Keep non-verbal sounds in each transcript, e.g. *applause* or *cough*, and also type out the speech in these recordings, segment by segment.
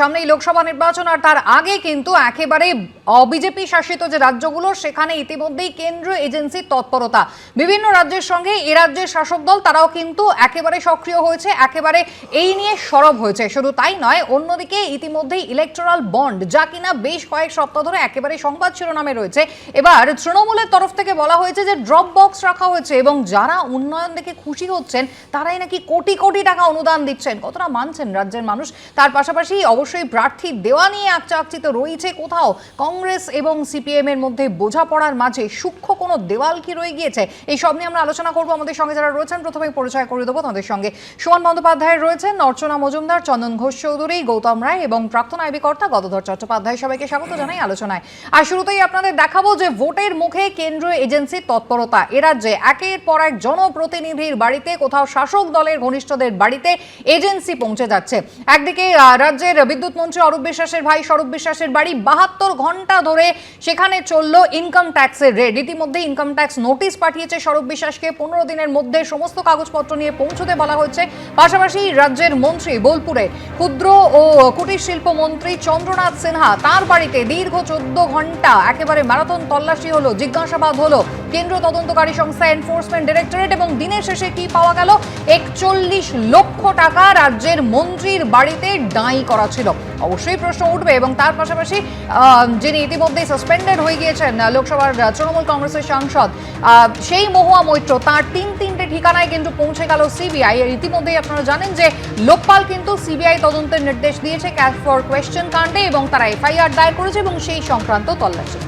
সামনেই লোকসভা নির্বাচন আর তার আগে কিন্তু একেবারে অবিজেপি শাসিত যে রাজ্যগুলো, সেখানে ইতিমধ্যেই কেন্দ্রীয় এজেন্সির তৎপরতা। বিভিন্ন রাজ্যের সঙ্গে এ রাজ্যের শাসক দল, তারাও কিন্তু একেবারে সক্রিয় হয়েছে, একেবারে এই নিয়ে সরব হয়েছে। শুধু তাই নয়, অন্যদিকে ইতিমধ্যেই ইলেকট্রাল বন্ড যা কিনা বেশ কয়েক সপ্তাহ ধরে একেবারে সংবাদ শিরোনামে রয়েছে। এবার তৃণমূলের তরফ থেকে বলা হয়েছে যে ড্রপ বক্স রাখা হয়েছে এবং যারা উন্নয়ন দেখে খুশি হচ্ছেন, তারাই নাকি কোটি কোটি টাকা অনুদান দিচ্ছেন। কতটা মানছেন রাজ্যের মানুষ? তার পাশাপাশি অবশ্যই প্রার্থী দেওয়া নিয়ে আকচাকচিত রয়েছে কোথাও। কংগ্রেস এবং সিপিএম এর মধ্যে বোঝাপড়ার মাঝে সূক্ষ্ম কোনো দেওয়াল কি রয়ে গিয়েছে? এই সব নিয়ে আমরা আলোচনা করব। আমাদের সঙ্গে যারা রয়েছেন, প্রথমে পরিচয় করে দেবো তাদের সঙ্গে। সুমন বন্দ্যোপাধ্যায় রয়েছেন, অর্চনা মজুমদার, চন্দন ঘোষ চৌধুরী, গৌতম রায় এবং প্রাক্তন আইবি কর্তা গদধর চট্টোপাধ্যায় সবাইকে স্বাগত জানাই আলোচনায়। আর শুরুতেই আপনাদের দেখাবো যে ভোটের মুখে কেন্দ্রীয় এজেন্সির তৎপরতা। এ রাজ্যে একের পর এক জনপ্রতিনিধির বাড়িতে কোথাও শাসক দলের ঘনিষ্ঠদের বাড়িতে এজেন্সি পৌঁছে যাচ্ছে। একদিকে রাজ্যের বিদ্যুৎ মন্ত্রী অরূপ বিশ্বাসের ভাই স্বরূপ বিশ্বাসের বাড়ি বাহাত্তর ঘণ্টা ধরে সেখানে চলল ইনকাম ট্যাক্সের রেড ইতিমধ্যে ইনকাম ট্যাক্স নোটিশ পাঠিয়েছে স্বরূপ বিশ্বাসকে। পনেরো দিনের মধ্যে সমস্ত কাগজপত্র নিয়ে পৌঁছতে বলা হয়েছে। পাশাপাশি রাজ্যের মন্ত্রী বোলপুরে ক্ষুদ্র ও কুটির শিল্প মন্ত্রী চন্দ্রনাথ সিনহা তার বাড়িতে দীর্ঘ চোদ্দ ঘণ্টা একেবারে ম্যারাথন তল্লাশি হলো, জিজ্ঞাসাবাদ হলো। কেন্দ্র তদন্তকারী সংস্থা এনফোর্সমেন্ট ডিরেক্টরেট এবং দিনের শেষে কি পাওয়া গেল? একচল্লিশ লক্ষ টাকা রাজ্যের মন্ত্রীর বাড়িতে ডাঁই করা ছিল। অবশ্যই প্রশ্ন উঠবে এবং তার পাশাপাশি যিনি ইতিমধ্যেই সাসপেন্ডেড হয়ে গিয়েছেন লোকসভার তৃণমূল কংগ্রেসের সাংসদ সেই মহুয়া মৈত্র, তার তিন তিনটে ঠিকানায় কিন্তু পৌঁছে গেল সিবিআই। এর ইতিমধ্যেই আপনারা জানেন যে লোকপাল কিন্তু সিবিআই তদন্তের নির্দেশ দিয়েছে ক্যাশ ফর কোয়েশ্চেন কাণ্ডে এবং তারা এফআইআর দায়ের করেছে এবং সেই সংক্রান্ত তল্লাশি।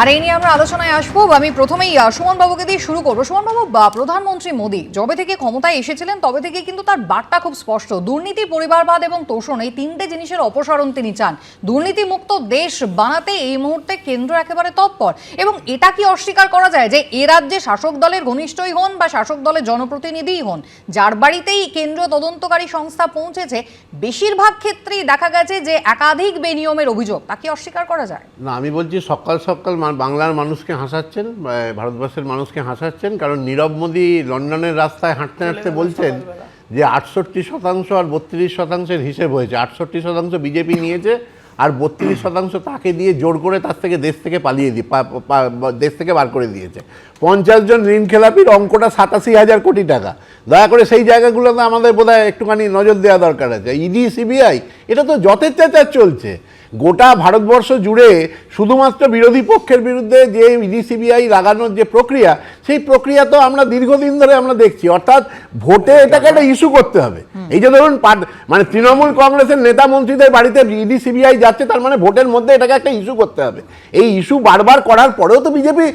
আর এই নিয়ে আমরা আলোচনায় আসব। আমি প্রথমেই আহ, সুমন বাবুকে দিয়ে শুরু করব। সুমন বাবু বা প্রধানমন্ত্রী মোদী যবে থেকে ক্ষমতায় এসেছিলেন তবে থেকে কিন্তু তার বার্তা খুব স্পষ্ট। দুর্নীতি পরিবারবাদ এবং তোষণ এই তিনটে জিনিসের অপসারণ তিনি চান। দুর্নীতি মুক্ত দেশ বানাতে এই মুহূর্তে কেন্দ্র একেবারে তৎপর। এবং এটা কি অস্বীকার করা যায় যে এ রাজ্যে শাসক দলের ঘনিষ্ঠই হন বা শাসক দলের জনপ্রতিনিধিই হন? যার বাড়িতেই কেন্দ্রীয় তদন্তকারী সংস্থা পৌঁছেছে বেশিরভাগ ক্ষেত্রেই দেখা গেছে যে একাধিক বেনিয়মের অভিযোগ। তা কি অস্বীকার করা যায়? না আমি বলছি সকাল সকাল বাংলার মানুষকে হাসাচ্ছেন ভারতবর্ষের মানুষকে হাসাচ্ছেন কারণ নীরব মোদী লন্ডনের রাস্তায় হাঁটতে হাঁটতে বলছেন যে আটষট্টি শতাংশ আর বত্রিশ শতাংশের হিসেব হয়েছে। আটষট্টি শতাংশ বিজেপি নিয়েছে আর বত্রিশ শতাংশ তাকে দিয়ে জোর করে তার থেকে দেশ থেকে পালিয়ে দিয়ে দেশ থেকে বার করে দিয়েছে। পঞ্চাশ জন ঋণ খেলাপির অঙ্কটা সাতাশি হাজার কোটি টাকা। দয়া করে সেই জায়গাগুলোতে আমাদের বোধহয় একটুখানি নজর দেওয়া দরকার আছে। ইডি সিবিআই এটা তো যথেচ্ছাচার চলছে। গোটা ভারতবর্ষ জুড়ে শুধুমাত্র বিরোধী পক্ষের বিরুদ্ধে যে ইডি সিবিআই লাগানোর যে প্রক্রিয়া সেই প্রক্রিয়া তো আমরা দীর্ঘদিন ধরে আমরা দেখছি। অর্থাৎ ভোটে এটাকে একটা ইস্যু করতে হবে। এই যে ধরুন মানে তৃণমূল কংগ্রেসের নেতা মন্ত্রীদের বাড়িতে ইডি সিবিআই যাচ্ছে তার মানে ভোটের মধ্যে এটাকে একটা ইস্যু করতে হবে। এই ইস্যু বারবার করার পরেও তো বিজেপি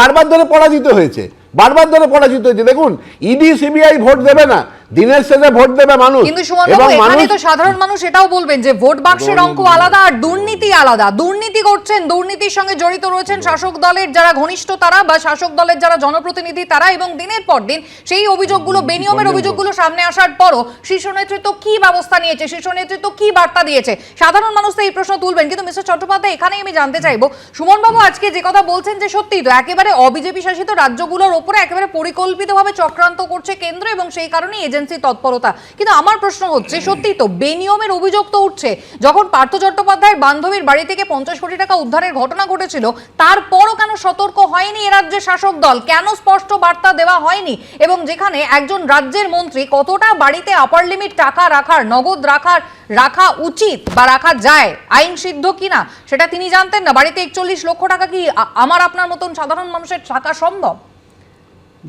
বারবার ধরে পরাজিত হয়েছে। বারবার ধরে পরাজিত হয়েছে। দেখুন ইডি সিবিআই ভোট দেবে না। দিনের শেষে ভোট দেবে মানুষ। কিন্তু সুমন বাবু এখানে তো সাধারণ মানুষ এটাও বলবেন যে ভোট বাক্সের অঙ্ক আলাদা আর দুর্নীতি আলাদা। দুর্নীতি করছেন দুর্নীতির সঙ্গে জড়িত রয়েছেন শাসক দলের যারা ঘনিষ্ঠ তারা বা শাসক দলের যারা জনপ্রতিনিধি তারা এবং দিনের পর দিন সেই অভিযোগগুলো বেনিয়মের অভিযোগগুলো সামনে আসার পরও শীর্ষ নেতৃত্ব কি ব্যবস্থা নিয়েছে? শীর্ষ নেতৃত্ব কি বার্তা দিয়েছে? সাধারণ মানুষ তো এই প্রশ্ন তুলবেন কিন্তু মিস্টার চট্টোপাধ্যায় এখানেই আমি জানতে চাইব সুমন বাবু আজকে যে কথা বলছেন যে সত্যি তো একেবারে অবিজেপি শাসিত রাজ্যগুলোর ওপরে একেবারে পরিকল্পিতভাবে চক্রান্ত করছে কেন্দ্র এবং সেই কারণেই এজেন্সি তৎপরতা। কিন্তু আমার প্রশ্ন হচ্ছে সত্যি তো বেনিয়মের অভিযোগ তো উঠছে, যখন পার্থ চট্টোপাধ্যায়ের বান্ধবীর বাড়ি থেকে পঞ্চাশ কোটি টাকা উদ্ধারের ঘটনা ঘটেছিল, তারপরও কেন সতর্ক হয়নি এ রাজ্যের শাসক দল? কেন স্পষ্ট বার্তা দেওয়া হয়নি? এবং যেখানে একজন রাজ্যের মন্ত্রী কতটা বাড়িতে আপার লিমিট টাকা রাখার, নগদ রাখার, রাখা উচিত বা রাখা যায়, আইন সিদ্ধ কিনা, সেটা তিনি জানতেন না। বাড়িতে একচল্লিশ লক্ষ টাকা কি আমার আপনার মতন সাধারণ মানুষের টাকা সম্ভব?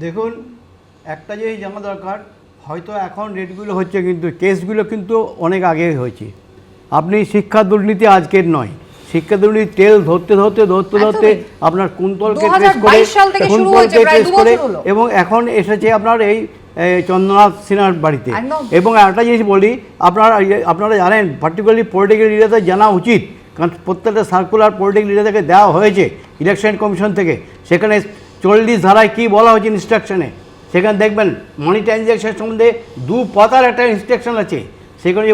দেখুন, একটা জিনিস জানা দরকার হয়তো এখন রেটগুলো হচ্ছে কিন্তু কেসগুলো কিন্তু অনেক আগে হয়েছে। আপনি শিক্ষা দুর্নীতি আজকের নয়। শিক্ষা দুর্নীতি তেল ধরতে ধরতে ধরতে ধরতে আপনার কুন্তলকে 2022 ট্রেস করে কুন্তলকে ট্রেস করে এবং এখন এসেছে আপনার এই চন্দ্রনাথ সিনহার বাড়িতে। এবং একটা জিনিস বলি আপনারা আপনারা জানেন পার্টিকুলারলি পলিটিক্যাল লিডারদের জানা উচিত কারণ প্রত্যেকটা সার্কুলার পলিটিক্যাল লিডারদেরকে দেওয়া হয়েছে ইলেকশন কমিশন থেকে। সেখানে চল্লিশ ধারায় কী বলা হয়েছে ইনস্ট্রাকশনে সেখানে দেখবেন মানি ট্রানজ্যাকশন সম্বন্ধে দু পাতার একটা ইনস্ট্রাকশন আছে। সেখানে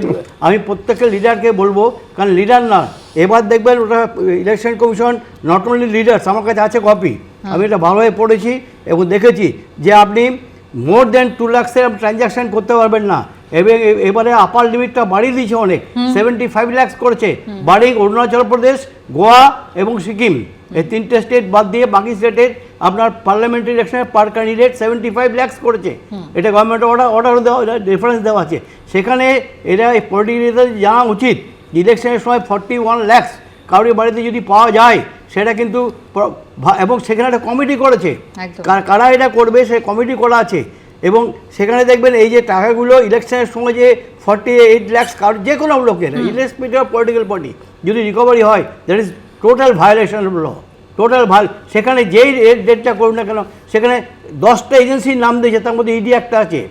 আমি প্রত্যেকটা লিডারকে বলব কারণ লিডার না এবার দেখবেন ওটা election commission not only leaders আমার কাছে আছে কপি আমি এটা ভালোভাবে পড়েছি এবং দেখেছি যে আপনি মোর দেন টু লাক্সের ট্রানজ্যাকশন করতে পারবেন না। এবং এবারে আপার লিমিটটা বাড়িয়ে দিয়েছে অনেক। সেভেন্টি ফাইভ ল্যাক্স করেছে। বাড়ি অরুণাচল প্রদেশ গোয়া এবং সিকিম। এই তিনটে স্টেট বাদ দিয়ে বাকি স্টেটের আপনার পার্লামেন্টারি ইলেকশনে per candidate seventy five lakhs করেছে। এটা গভর্নমেন্ট অর্ডার অর্ডার দেওয়া রেফারেন্স দেওয়া আছে। সেখানে এরা পলিটিক্যাল জানা উচিত ইলেকশনের সময় ফর্টি ওয়ান ল্যাক্স কারোর বাড়িতে যদি পাওয়া যায় সেটা কিন্তু এবং সেখানে একটা কমিটি করেছে। কার- এটা করবে সে কমিটি করা আছে। এবং সেখানে দেখবেন এই যে টাকাগুলো ইলেকশনের সময় যে ফর্টি এইট ল্যাক্স কার যে কোনো লোকের অফ পলিটিক্যাল পার্টি যদি রিকভারি হয় that is total violation of law total ভালো। সেখানে যেই ডেটটা করুন না কেন সেখানে দশটা এজেন্সির নাম দিয়েছে তার মধ্যে ইডি একটা আছে।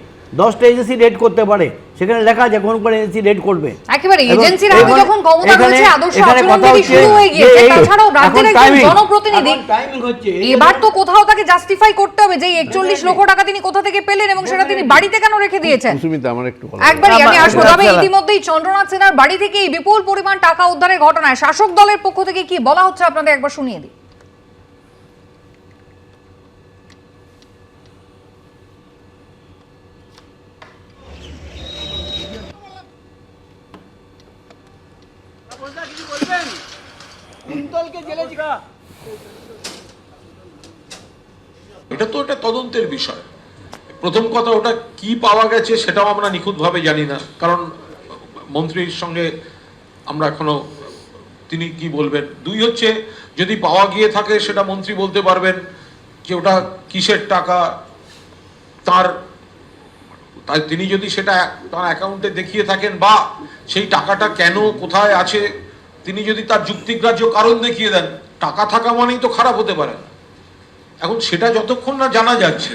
দশটা এজেন্সি রেড করতে পারে। সেখানে লেখা আছে কোন কোন এজেন্সি রেড করবে। একেবারে এবং এজেন্সির হাতে যখন ক্ষমতা রয়েছে আদর্শ আচরণবিধি শুরু হয়ে গিয়েছে। তাছাড়াও রাজ্যের একজন জনপ্রতিনিধি। হচ্ছে। এবার তো কোথাও তাকে জাস্টিফাই করতে হবে যে একচল্লিশ লক্ষ টাকা তিনি কোথা থেকে পেলেন এবং সেটা তিনি বাড়িতে কেন রেখে দিয়েছেন? সুস্মিতা আমার একটু। একবারই আমি আসব। তবে। ইতিমধ্যেই চন্দ্রনাথ সেনার বাড়ি থেকে এই বিপুল পরিমাণ টাকা উদ্ধারের ঘটনায় শাসক দলের পক্ষ থেকে কি বলা হচ্ছে? আপনাদের একবার শুনিয়ে দিই। এটা তো একটা তদন্তের বিষয়। প্রথম কথা, ওটা কি পাওয়া গেছে সেটাও আমরা নিখুঁতভাবে জানি না। কারণ মন্ত্রীর সঙ্গে আমরা এখনও, তিনি কি বলবেন? দুই হচ্ছে, যদি পাওয়া গিয়ে থাকে সেটা মন্ত্রী বলতে পারবেন যে ওটা কিসের টাকা, তার, তাই তিনি যদি সেটা তার অ্যাকাউন্টে দেখিয়ে থাকেন বা সেই টাকাটা কেন, কোথায় আছে তিনি যদি তার যুক্তিগ্রাহ্য কারণ দেখিয়ে দেন, টাকা থাকা মানেই তো খারাপ হতে পারে। এখন সেটা যতক্ষণ না জানা যাচ্ছে,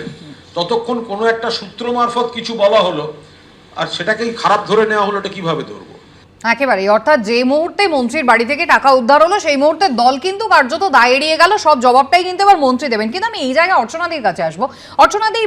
ততক্ষণ কোনো একটা সূত্র মারফত কিছু বলা হলো, আর সেটাকেই খারাপ ধরে নেওয়া হলো, এটা কীভাবে ধরবো? একেবারে অর্থাৎ যে মুহূর্তে মন্ত্রীর বাড়ি থেকে টাকা উদ্ধার হলো, সেই মুহূর্তে দল কিন্তু কার্যত দায় এড়িয়ে গেল, সব জবাবটাই কিন্তু এবার মন্ত্রী দেবেন। কিন্তু আমি এই জায়গায় অর্চনাদির কাছে আসব। অর্চনাদি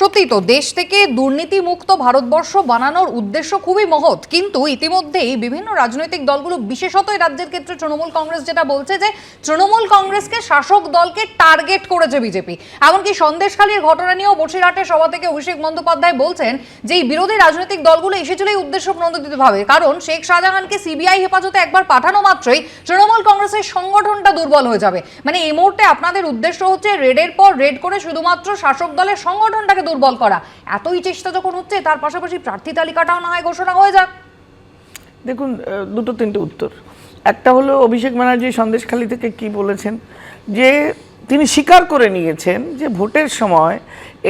সত্যি তো দেশ থেকে দুর্নীতি মুক্ত ভারতবর্ষ বানানোর উদ্দেশ্য খুবই মহৎ। কিন্তু ইতিমধ্যেই বিভিন্ন রাজনৈতিক দলগুলো, বিশেষত রাজ্যের ক্ষেত্রে তৃণমূল কংগ্রেস যেটা বলছে যে, তৃণমূল কংগ্রেসকে শাসক দলকে টার্গেট করেছে বিজেপি। এমনকি সন্দেশখালীর ঘটনা নিয়েও বসিরহাটের সভা থেকে অভিষেক বন্দ্যোপাধ্যায় বলছেন যে, এই বিরোধী রাজনৈতিক দলগুলো এসেছিল এই উদ্দেশ্য প্রণোদিতভাবে। কারণ শেখ শাহজাহানকে সিবিআই হেফাজতে একবার পাঠানো মাত্রই তৃণমূল কংগ্রেসের সংগঠনটা দুর্বল হয়ে যাবে। মানে এই মুহূর্তে আপনাদের উদ্দেশ্য হচ্ছে রেডের পর রেড করে শুধুমাত্র শাসক দলের সংগঠনটাকে দুর্বল করা। এতই চেষ্টা যখন হচ্ছে, তার পাশাপাশি প্রার্থী তালিকাটাও না হয় ঘোষণা হয়ে যাক। দেখুন দুটো তিনটে উত্তর। একটা হলো অভিষেক ব্যানার্জি সন্দেশখালী থেকে কি বলেছেন? যে তিনি স্বীকার করে নিয়েছেন যে ভোটের সময়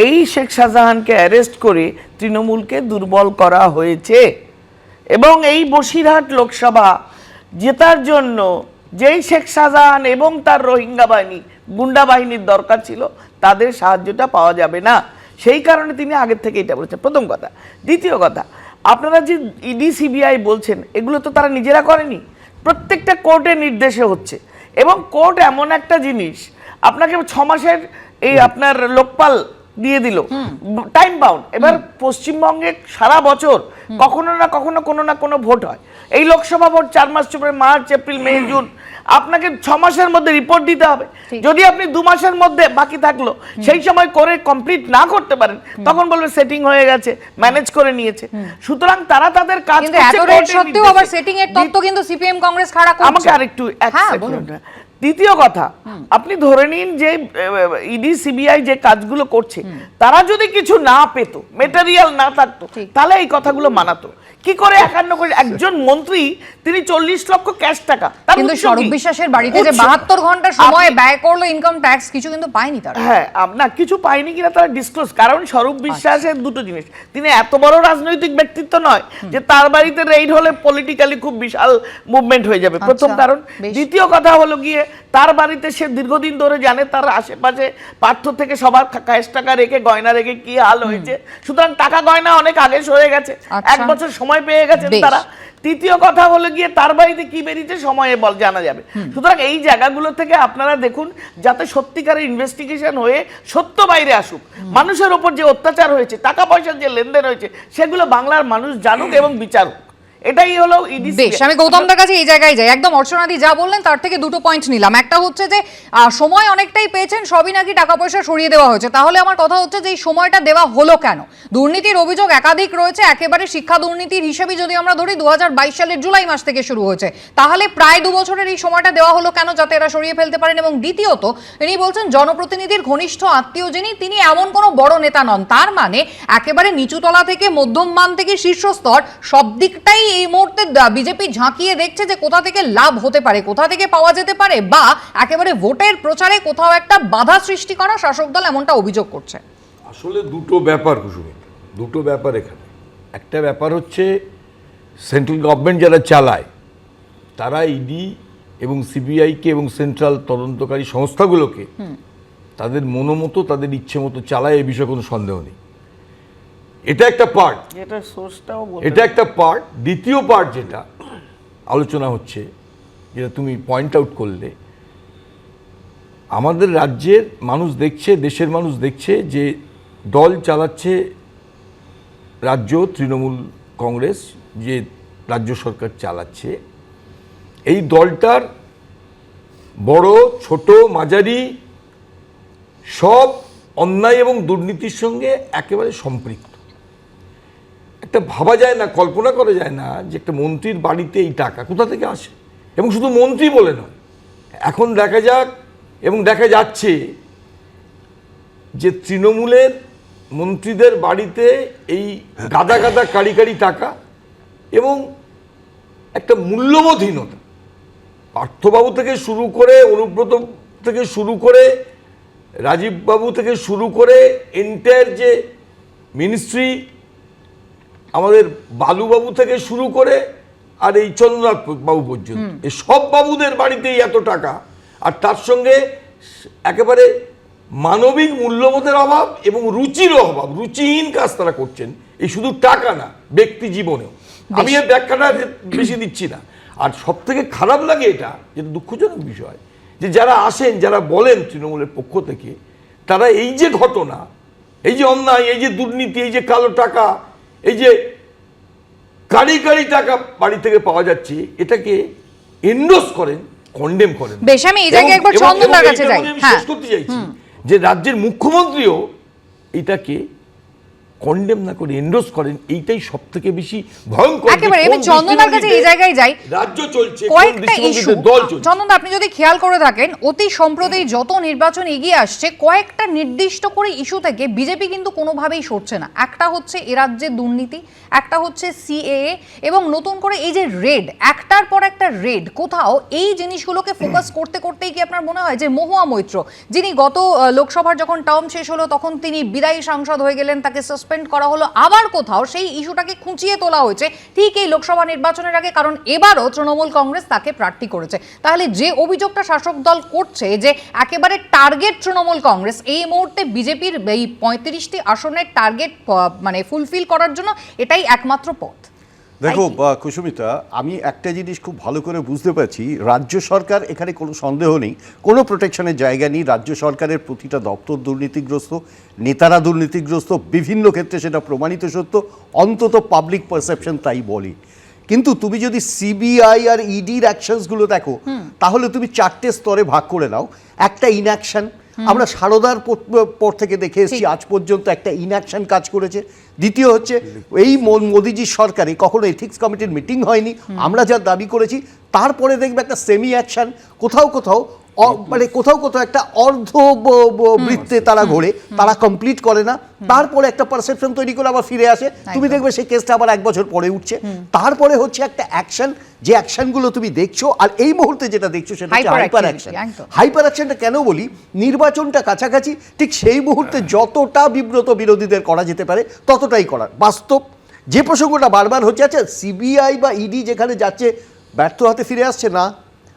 এই শেখ শাহজাহানকে অ্যারেস্ট করে তৃণমূলকে দুর্বল করা হয়েছে। এবং এই বসিরহাট লোকসভা জেতার জন্য যেই শেখ শাহজাহান এবং তার রোহিঙ্গা বাহিনী গুন্ডা বাহিনীর দরকার ছিল তাদের সাহায্যটা পাওয়া যাবে না। সেই কারণে তিনি আগের থেকে এটা বলেছেন। প্রথম কথা। দ্বিতীয় কথা আপনারা যে ইডি সিবিআই বলছেন এগুলো তো তারা নিজেরা করেনি। প্রত্যেকটা কোর্টের নির্দেশে হচ্ছে। এবং কোর্ট এমন একটা জিনিস আপনাকে ছ মাসের এই আপনার লোকপাল দিয়ে দিল। Time bound. এবার পশ্চিমবঙ্গে সারা বছর কখনো না কখনো কোনো না কোনো ভোট হয়। এই লোকসভা ভোট চার মাস চুপে মার্চ এপ্রিল মে জুন আপনাকে ছ মাসের মধ্যে রিপোর্ট দিতে হবে। যদি আপনি দু মাসের মধ্যে বাকি থাকল সেই সময় করে কমপ্লিট না করতে পারেন তখন বলবে সেটিং হয়ে গেছে ম্যানেজ করে নিয়েছে। সুতরাং তারা তাদের কাজ করছে সত্ত্বেও আবার সেটিং এর তত্ত্ব কিন্তু সিপিএম কংগ্রেস খাড়া করছে। আমাকে আরেকটু এক হ্যাঁ, second। বলুন। দ্বিতীয় কথা আপনি ধরে নিন যে ইডি সিবিআই যে কাজগুলো করছে তারা যদি কিছু না পেতো মেটেরিয়াল না থাকতো তাহলে এই কথাগুলো মানাতো। কি করে একান্ন কোটি? একজন মন্ত্রী তিনি চল্লিশ লক্ষ ক্যাশ টাকা। কিন্তু কি? বিশ্বাসের বাড়িতে যে বাহাত্তর ঘণ্টা সময় ব্যয় করল ইনকাম ট্যাক্স কিছু কিন্তু পায়নি তারা। হ্যাঁ না কিছু পাইনি কিনা তারা ডিসক্লোজ কারণ স্বরূপ বিশ্বাসের দুটো জিনিস। তিনি এত বড় রাজনৈতিক ব্যক্তিত্ব নয় যে তার বাড়িতে রেইড হলে পলিটিক্যালি খুব বিশাল মুভমেন্ট হয়ে যাবে। প্রথম আচ্ছা, কারণ দ্বিতীয় কথা হলো গিয়ে তার বাড়িতে সে দীর্ঘদিন ধরে জানে তার আশেপাশে পার্থ থেকে সবার ক্যাশ টাকা রেখে গয়না রেখে কি হাল হয়েছে। সুতরাং টাকা গয়না অনেক আগে সরে গেছে। আচ্ছা। এক বছর সময় পেয়ে গেছেন তারা। তৃতীয় কথা হলো গিয়ে তার বাড়িতে কি বেরিয়েছে সময়ে বল জানা যাবে। সুতরাং এই জায়গাগুলো থেকে আপনারা দেখুন যাতে সত্যিকারের ইনভেস্টিগেশন হয়ে সত্য বাইরে আসুক। মানুষের ওপর যে অত্যাচার হয়েছে টাকা পয়সার যে লেনদেন হয়েছে সেগুলো বাংলার মানুষ জানুক *clears throat* এবং বিচারুক। এটাই হলো বেশ আমি গৌতমদার কাছে এই জায়গায় যাই। একদম অর্চনাদি যা বললেন তার থেকে দুটো পয়েন্ট নিলাম। একটা হচ্ছে যে সময় অনেকটাই পেয়েছেন সবই নাকি টাকা পয়সা সরিয়ে দেওয়া হয়েছে। তাহলে আমার কথা হচ্ছে যে এই সময়টা দেওয়া হলো কেন? দুর্নীতির অভিযোগ একাধিক রয়েছে একেবারে শিক্ষা দুর্নীতির হিসেবে যদি আমরা ধরি দু হাজার বাইশ সালের জুলাই মাস থেকে শুরু হয়েছে। তাহলে প্রায় দু বছরের এই সময়টা দেওয়া হলো কেন যাতে এরা সরিয়ে ফেলতে পারেন? এবং দ্বিতীয়ত ইনি বলছেন জনপ্রতিনিধির ঘনিষ্ঠ আত্মীয় যিনি তিনি এমন কোনো বড় নেতা নন। তার মানে একেবারে নিচুতলা থেকে মধ্যম মান থেকে শীর্ষস্তর সব দিকটাই এই মুহূর্তে বিজেপি ঝাঁকিয়ে দেখছে যে কোথা থেকে লাভ হতে পারে কোথা থেকে পাওয়া যেতে পারে বা একেবারে ভোটের প্রচারে কোথাও একটা বাধা সৃষ্টি করা শাসক দল এমনটা অভিযোগ করছে। আসলে দুটো ব্যাপার কুসুমিত দুটো ব্যাপার এখানে। একটা ব্যাপার হচ্ছে সেন্ট্রাল গভর্নমেন্ট যারা চালায় তারা ইডি এবং সিবিআইকে এবং সেন্ট্রাল তদন্তকারী সংস্থাগুলোকে তাদের মনোমতো তাদের ইচ্ছে মতো চালায় এই বিষয়ে কোনো সন্দেহ নেই। এটা একটা পার্ট এটা সোর্সটাও বলতে এটা একটা পার্ট দ্বিতীয় পার্ট যেটা আলোচনা হচ্ছে যেটা তুমি পয়েন্ট আউট করলে আমাদের রাজ্যের মানুষ দেখছে দেশের মানুষ দেখছে যে দল চালাচ্ছে রাজ্য তৃণমূল কংগ্রেস যে রাজ্য সরকার চালাচ্ছে। এই দলটার বড় ছোট মাঝারি সব অন্যায় এবং দুর্নীতির সঙ্গে একেবারে সম্পৃক্ত। একটা ভাবা যায় না, কল্পনা করা যায় না যে একটা মন্ত্রীর বাড়িতে এই টাকা কোথা থেকে আসে। এবং শুধু মন্ত্রী বলে নয়, এখন দেখা যাক এবং দেখা যাচ্ছে যে তৃণমূলের মন্ত্রীদের বাড়িতে এই গাদা গাদা কারি কারি টাকা এবং একটা মূল্যবোধহীনতা। পার্থবাবু থেকে শুরু করে অনুব্রত থেকে শুরু করে রাজীববাবু থেকে শুরু করে এন্টায়ার যে মিনিস্ট্রি আমাদের বালুবাবু থেকে শুরু করে আর এই চন্দ্রনাথ বাবু পর্যন্ত এই সব বাবুদের বাড়িতেই এত টাকা। আর তার সঙ্গে একেবারে মানবিক মূল্যবোধের অভাব এবং রুচিরও অভাব রুচিহীন কাজ তারা করছেন। এই শুধু টাকা না ব্যক্তি জীবনেও। আমি এর ব্যাখ্যাটা বেশি দিচ্ছি না। আর সব থেকে খারাপ লাগে এটা যেটা দুঃখজনক বিষয় যে যারা আসেন যারা বলেন তৃণমূলের পক্ষ থেকে তারা এই যে ঘটনা এই যে অন্যায় এই যে দুর্নীতি এই যে কালো টাকা এই যে কারি কারি টাকা বাড়ি থেকে পাওয়া যাচ্ছে এটাকে এন্ডোস করেন কন্ডেম করেন বেশ, আমি এই জায়গায় একবার এবং- চন্দনদার কাছে যাই। হ্যাঁ। করতে চাইছি যে রাজ্যের মুখ্যমন্ত্রীও এটাকে কন্ডেম না করে এন্ডোস করেন এইটাই সব থেকে বেশি ভয়ঙ্কর একেবারে আমি চন্দনদার কাছে এই জায়গায় যাই। রাজ্য চলছে কয়েকটা ইস্যু চলছে। আপনি যদি খেয়াল করে থাকেন অতি সম্প্রতি যত নির্বাচন এগিয়ে আসছে কয়েকটা নির্দিষ্ট করে ইস্যু থেকে বিজেপি কিন্তু কোনোভাবেই সরছে না। একটা হচ্ছে এ রাজ্যের দুর্নীতি একটা হচ্ছে সিএএ এবং নতুন করে এই যে রেড একটার পর একটা রেড কোথাও এই জিনিসগুলোকে ফোকাস করতে করতেই কি আপনার মনে হয় যে মহুয়া মৈত্র যিনি গত লোকসভার যখন টার্ম শেষ হলো তখন তিনি বিদায়ী সাংসদ হয়ে গেলেন তাকে সাসপেন্ড করা হলো। আবার কোথাও সেই ইস্যুটাকে খুঁচিয়ে তোলা হয়েছে। ঠিক এই লোকসভা নির্বাচনের আগে, কারণ এবারও তৃণমূল কংগ্রেস তাকে প্রার্থী করেছে। তাহলে যে অভিযোগটা শাসক দল করছে যে একেবারে টার্গেট তৃণমূল কংগ্রেস, এই মুহূর্তে বিজেপির এই পঁয়ত্রিশটি আসনের টার্গেট মানে ফুলফিল করার জন্য এটাই একমাত্র পথ। দেখো বা কুসুমিতা আমি একটা জিনিস খুব ভালো করে বুঝতে পারছি রাজ্য সরকার এখানে কোনো সন্দেহ নেই কোনো প্রোটেকশনের জায়গা নেই রাজ্য সরকারের প্রতিটা দপ্তর দুর্নীতিগ্রস্ত নেতারা দুর্নীতিগ্রস্ত বিভিন্ন ক্ষেত্রে সেটা প্রমাণিত সত্য অন্তত পাবলিক পারসেপশন তাই বলে। কিন্তু তুমি যদি সিবিআই আর ইডির অ্যাকশনসগুলো দেখো তাহলে তুমি চারটে স্তরে ভাগ করে নাও একটা ইনঅ্যাকশন আমরা সারদার পর- থেকে দেখে এসেছি আজ পর্যন্ত একটা ইনঅ্যাকশন কাজ করেছে। দ্বিতীয় হচ্ছে এই মোদিজির সরকারে কখনো এথিক্স কমিটির মিটিং হয়নি। আমরা যা দাবি করেছি তারপরে দেখবে একটা সেমি অ্যাকশন কোথাও কোথাও মানে কোথাও কোথাও একটা অর্ধ বৃত্তে তারা ঘোরে তারা কমপ্লিট করে না তারপরে একটা পারসেপশন তৈরি করে আবার ফিরে আসে। তুমি দেখবে সেই কেসটা আবার এক বছর পরে উঠছে। তারপরে হচ্ছে একটা অ্যাকশন যে অ্যাকশনগুলো তুমি দেখছ আর এই মুহূর্তে যেটা দেখছ সেটা হচ্ছে হাইপার অ্যাকশন। হাইপার অ্যাকশনটা কেন বলি? নির্বাচনটা কাছাকাছি ঠিক সেই মুহূর্তে যতটা বিব্রত বিরোধীদের করা যেতে পারে ততটাই করার। বাস্তব যে প্রসঙ্গটা বারবার হচ্ছে আচ্ছা সিবিআই বা ইডি যেখানে যাচ্ছে ব্যর্থ হাতে ফিরে আসছে না?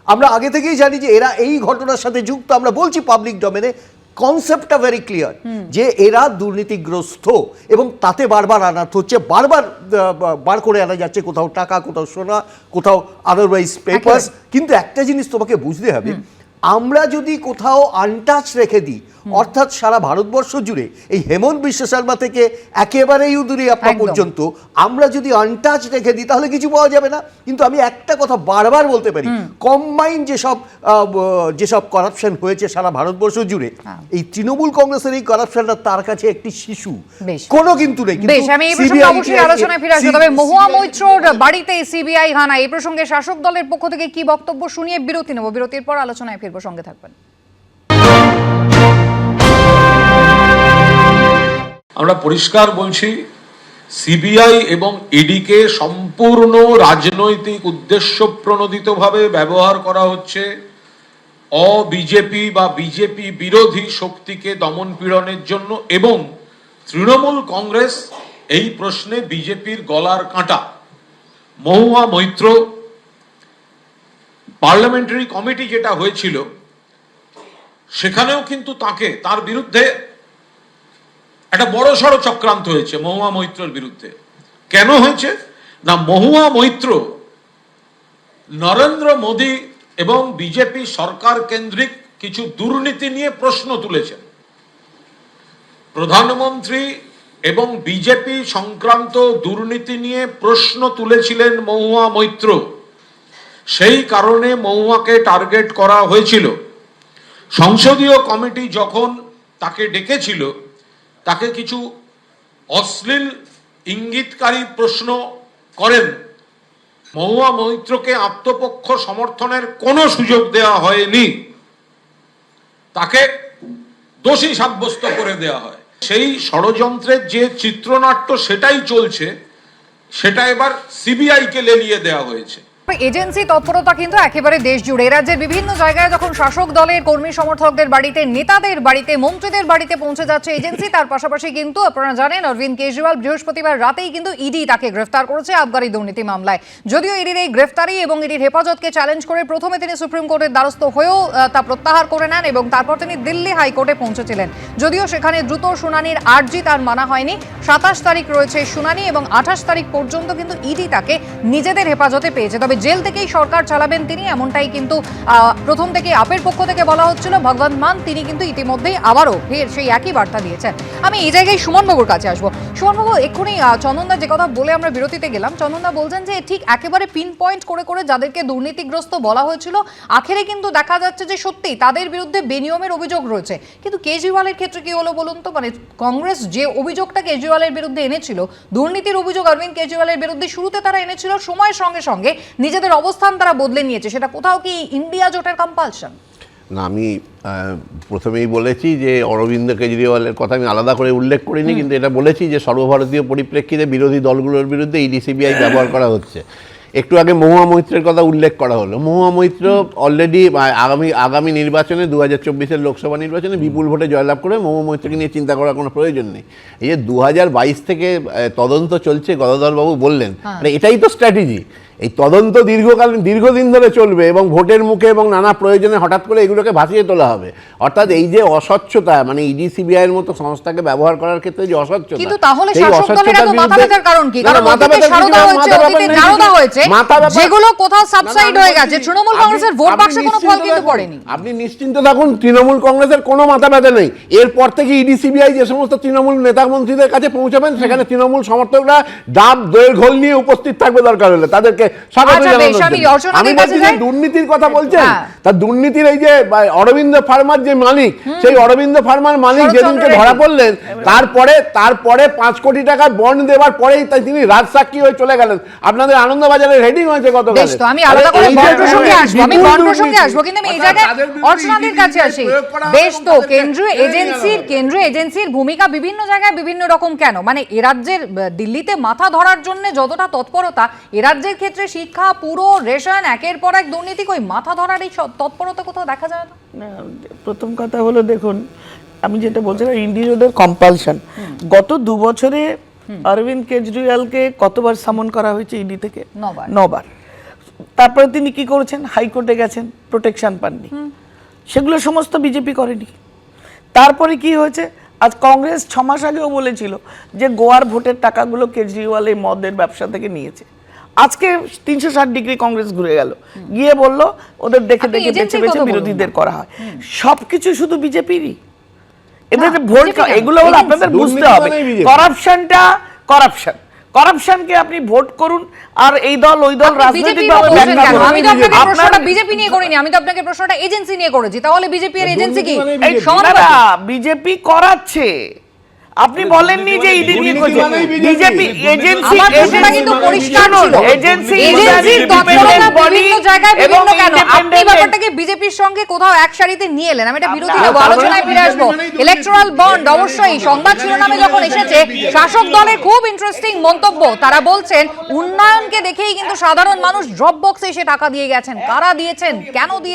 আমরা আগে থেকেই জানি যে এরা এই ঘটনার সাথে যুক্ত। আমরা বলছি পাবলিক ডোমেনে কনসেপ্টটা ভেরি ক্লিয়ার যে এরা দুর্নীতিগ্রস্ত এবং তাতে বারবার আনাত হচ্ছে বারবার বার করে আনা যাচ্ছে। কোথাও টাকা কোথাও সোনা কোথাও আদারওয়াইজ পেপার্স কিন্তু একটা জিনিস তোমাকে বুঝতে হবে আমরা যদি কোথাও আনটাচ রেখে দিই অর্থাৎ সারা ভারতবর্ষ জুড়ে এই হেমন্ত বিশ্ব শর্মা থেকে একেবারেই উদুরিয়াপ্পা একদম। পর্যন্ত। আমরা যদি আনটাচ রেখে দিই তাহলে কিছু পাওয়া যাবে না। কিন্তু আমি একটা কথা বারবার বলতে পারি কম্বাইন যেসব যেসব করাপশন হয়েছে সারা ভারতবর্ষ জুড়ে হ্যাঁ। এই তৃণমূল কংগ্রেসের এই করাপশনটা তার কাছে একটি শিশু। কোনো কিন্তু নেই। কিন্তু বেশ আমি এই প্রসঙ্গে অবশ্যই আলোচনায় ফিরে আসব। তবে মহুয়া মৈত্রর বাড়িতে সিবিআই হানা এই প্রসঙ্গে শাসক দলের পক্ষ থেকে কি বক্তব্য শুনিয়ে বিরতি নেব। বিরতির পর আলোচনায় ফিরবো সঙ্গে থাকবেন। আমরা পরিষ্কার বলছি সিবিআই এবং ইডিকে সম্পূর্ণ রাজনৈতিক উদ্দেশ্য প্রণোদিতভাবে ব্যবহার করা হচ্ছে। অবিজেপি বা বিজেপি বিরোধী শক্তিকে দমন পীড়নের জন্য এবং তৃণমূল কংগ্রেস এই প্রশ্নে বিজেপির গলার কাঁটা। মহুয়া মৈত্র, পার্লামেন্টারি কমিটি যেটা হয়েছিল, সেখানেও কিন্তু তাকে, তার বিরুদ্ধে একটা বড় সড় চক্রান্ত হয়েছে মহুয়া মৈত্রর বিরুদ্ধে। কেন হয়েছে? না, মহুয়া মৈত্র নরেন্দ্র মোদী এবং বিজেপি সরকার কেন্দ্রিক কিছু দুর্নীতি নিয়ে প্রশ্ন তুলেছেন। প্রধানমন্ত্রী এবং বিজেপি সংক্রান্ত দুর্নীতি নিয়ে প্রশ্ন তুলেছিলেন মহুয়া মৈত্র। সেই কারণে মহুয়াকে টার্গেট করা হয়েছিল। সংসদীয় কমিটি যখন তাকে ডেকেছিল তাকে কিছু অশ্লীল ইঙ্গিতকারী প্রশ্ন করেন। মহুয়া মৈত্রকে আত্মপক্ষ সমর্থনের কোনো সুযোগ দেওয়া হয়নি। তাকে দোষী সাব্যস্ত করে দেওয়া হয়। সেই ষড়যন্ত্রের যে চিত্রনাট্য সেটাই চলছে, সেটা এবার সিবিআইকে লেলিয়ে দেওয়া হয়েছে। এজেন্সি তৎপরতা কিন্তু একেবারে দেশ জুড়ে রাজ্যের বিভিন্ন জায়গায় যখন শাসক দলের কর্মী সমর্থকদের বাড়িতে, নেতাদের বাড়িতে, মন্ত্রীদের বাড়িতে পৌঁছে যাচ্ছে এজেন্সি, তার পাশাপাশি কিন্তু আপনারা জানেন, অরবিন্দ কেজরিওয়াল বৃহস্পতিবার রাতেই কিন্তু ইডি তাকে গ্রেফতার করেছে আবগারি দুর্নীতি মামলায়। যদিও ইডির এই গ্রেফতারি এবং ইডির হেফাজতকে চ্যালেঞ্জ করে প্রথমে তিনি সুপ্রিম কোর্টের দ্বারস্থ হয়েও তা প্রত্যাহার করে নেন এবং তারপর তিনি দিল্লি হাইকোর্টে পৌঁছেছিলেন। যদিও সেখানে দ্রুত শুনানির আর্জি তার মানা হয়নি। সাতাশ তারিখ রয়েছে শুনানি এবং আঠাশ তারিখ পর্যন্ত কিন্তু ইডি তাকে নিজেদের হেফাজতে পেয়েছে। তবে জেল থেকেই সরকার চালাবেন তিনি, এমনটাই কিন্তু প্রথম থেকে আপের পক্ষ থেকে বলা হচ্ছিল। ভগবান মান, তিনি কিন্তু ইতিমধ্যেই আবারও ফের সেই একই বার্তা দিয়েছেন। আমি এই জায়গায় সুমনবাবুর কাছে আসব। সুমনবাবু এক্ষুনি চন্দনদা যে কথা বলে আমরা বিরতিতে গেলাম, চন্দনদা বলছেন যে ঠিক একেবারে পিন পয়েন্ট করে করে যাদেরকে দুর্নীতিগ্রস্ত বলা হয়েছিল, আখেরে কিন্তু দেখা যাচ্ছে যে সত্যি তাদের বিরুদ্ধে বেনিয়মের অভিযোগ রয়েছে। কিন্তু কেজরিওয়ালের ক্ষেত্রে কি হলো বলুন তো? মানে কংগ্রেস যে অভিযোগটা কেজরিওয়ালের বিরুদ্ধে এনেছিল, দুর্নীতির অভিযোগ অরবিন্দ কেজরিওয়ালের বিরুদ্ধে শুরুতে তারা এনেছিল, সময়ের সঙ্গে সঙ্গে নিজেদের অবস্থান তারা বদলে নিয়েছে। সেটা কোথাও কি ইন্ডিয়া জোটের কম্পালশন না আমি প্রথমেই বলেছি যে অরবিন্দ কেজরিওয়ালের কথা আমি আলাদা করে উল্লেখ করিনি কিন্তু এটা বলেছি যে সর্বভারতীয় পরিপ্রেক্ষিতে বিরোধী দলগুলোর বিরুদ্ধে ইডি সিবিআই ব্যবহার করা হচ্ছে। একটু আগে মহুয়া মৈত্রের কথা উল্লেখ করা হলো। মহুয়া মৈত্র অলরেডি আগামী আগামী নির্বাচনে দু হাজার চব্বিশের লোকসভা নির্বাচনে বিপুল ভোটে জয়লাভ করে মহুয়া মৈত্রকে নিয়ে চিন্তা করার কোনো প্রয়োজন নেই। এই যে দু হাজার বাইশ থেকে তদন্ত চলছে গদাধরবাবু বললেন। মানে এটাই তো স্ট্র্যাটেজি এই তদন্ত দীর্ঘকালীন দীর্ঘদিন ধরে চলবে এবং ভোটের মুখে এবং নানা প্রয়োজনে হঠাৎ করে এগুলোকে ভাসিয়ে তোলা হবে। অর্থাৎ এই যে অস্বচ্ছতা মানে ইডি সিবিআই এর মতো সংস্থাকে ব্যবহার করার ক্ষেত্রে যে অস্বচ্ছতা কিন্তু তাহলে শাসক দলের এত মাথা ব্যথার কারণ কি? না, না, কারণ অতীতে সারদা হয়েছে অতীতে ব্যাপার নেই জারদা কিছু। হয়েছে যেগুলো কোথাও না, না, সাবসাইড হয়ে গেছে। তৃণমূল আপনি- কংগ্রেসের ভোট বাক্সে কোনো নিশ্চিন্ত ফল কিন্তু থাকুন। পড়েনি। আপনি নিশ্চিন্ত থাকুন তৃণমূল কংগ্রেসের কোনো মাথা ব্যথা নেই। এরপর থেকে ইডি সিবিআই যে সমস্ত তৃণমূল নেতা মন্ত্রীদের কাছে পৌঁছাবেন সেখানে তৃণমূল সমর্থকরা ডাব দইয়ের ঘোল নিয়ে উপস্থিত থাকবে দরকার হলে। তাদেরকে স্বাগত আচ্ছা, আমি বলছি যে দুর্নীতির কথা বলছেন? হ্যাঁ। তা দুর্নীতির এই যে অরবিন্দ ফার্মার যে মালিক সেই অরবিন্দ ফার্মার মালিক যেদিনকে ধরা পড়লেন তারপরে তারপরে পাঁচ কোটি টাকা বন্ড দেওয়ার পরেই তাই তিনি রাজসাক্ষী হয়ে চলে গেলেন। আপনাদের আনন্দবাজারে হেডিং হয়েছে গত আমি আলাদা করে বন্ড প্রসঙ্গে আসব আমি বন্ড প্রসঙ্গে আসব কিন্তু আমি এই জায়গায় অর্চনাদের কাছে আসি। বেশ তো কেন্দ্রীয় এজেন্সির কেন্দ্রীয় এজেন্সির ভূমিকা বিভিন্ন জায়গায় বিভিন্ন রকম কেন? মানে এ রাজ্যের দিল্লিতে মাথা ধরার জন্য যতটা তৎপরতা এ রাজ্যের ক্ষেত্রে শিক্ষা পুরো রেশন একের পর এক দুর্নীতি কই মাথা ধরার এই তৎপরতা কোথাও দেখা যায় না? প্রথম কথা হলো দেখুন আমি যেটা বলছিলাম ইন্ডিভিজুয়ালের কম্পালশন গত দু বছরে অরবিন্দ কেজরিওয়ালকে কতবার সামন করা হয়েছে ইডি থেকে? নবার। নবার। তারপরে তিনি কি করেছেন? হাইকোর্টে গেছেন প্রোটেকশন পাননি। সেগুলো সমস্ত বিজেপি করেনি। তারপরে কি হয়েছে? আজ কংগ্রেস ছ মাস আগেও বলেছিল যে গোয়ার ভোটের টাকাগুলো কেজরিওয়াল এই মদের ব্যবসা থেকে নিয়েছে। আজকে তিনশো ষাট ডিগ্রি কংগ্রেস ঘুরে গেল। গিয়ে বলল ওদের দেখে আপনি দেখে বেছে বেছে বিরোধীদের করা হয়। সবকিছু শুধু বিজেপিরই। এদের ভোট এগুলো হলো আপনাদের বুঝতে হবে। করাপশনটা করাপশন করাপশনকে আপনি ভোট করুন আর এই দল ওই দল করুন। আমি তো আপনাকে প্রশ্নটা বিজেপি নিয়ে করিনি আমি তো আপনাকে প্রশ্নটা এজেন্সি নিয়ে করেছি। তাহলে বিজেপি এর এজেন্সি কি? বিজেপি করাচ্ছে। আপনি বলেননি যে ইডি নিয়ে দুর্নীতি করছে বিজেপি এজেন্সি আমার কিন্তু পরিষ্কার ছিল এজেন্সি এজেন্সির তৎপরতা বিভিন্ন জায়গায় বিভিন্ন কেন আপনি ব্যাপারটাকে বিজেপির সঙ্গে কোথাও এক সারিতে নিয়ে এলেন। আমি এটা বিরোধী হব আলোচনায় ফিরে আসব। ইলেকট্রাল বন্ড অবশ্যই। সংবাদ শিরোনামে যখন এসেছে শাসক দলের খুব ইন্টারেস্টিং মন্তব্য। তারা বলছেন উন্নয়নকে দেখেই কিন্তু সাধারণ মানুষ ড্রপ বক্সে এসে টাকা দিয়ে গেছেন। কারা দিয়েছেন? কেন দিয়ে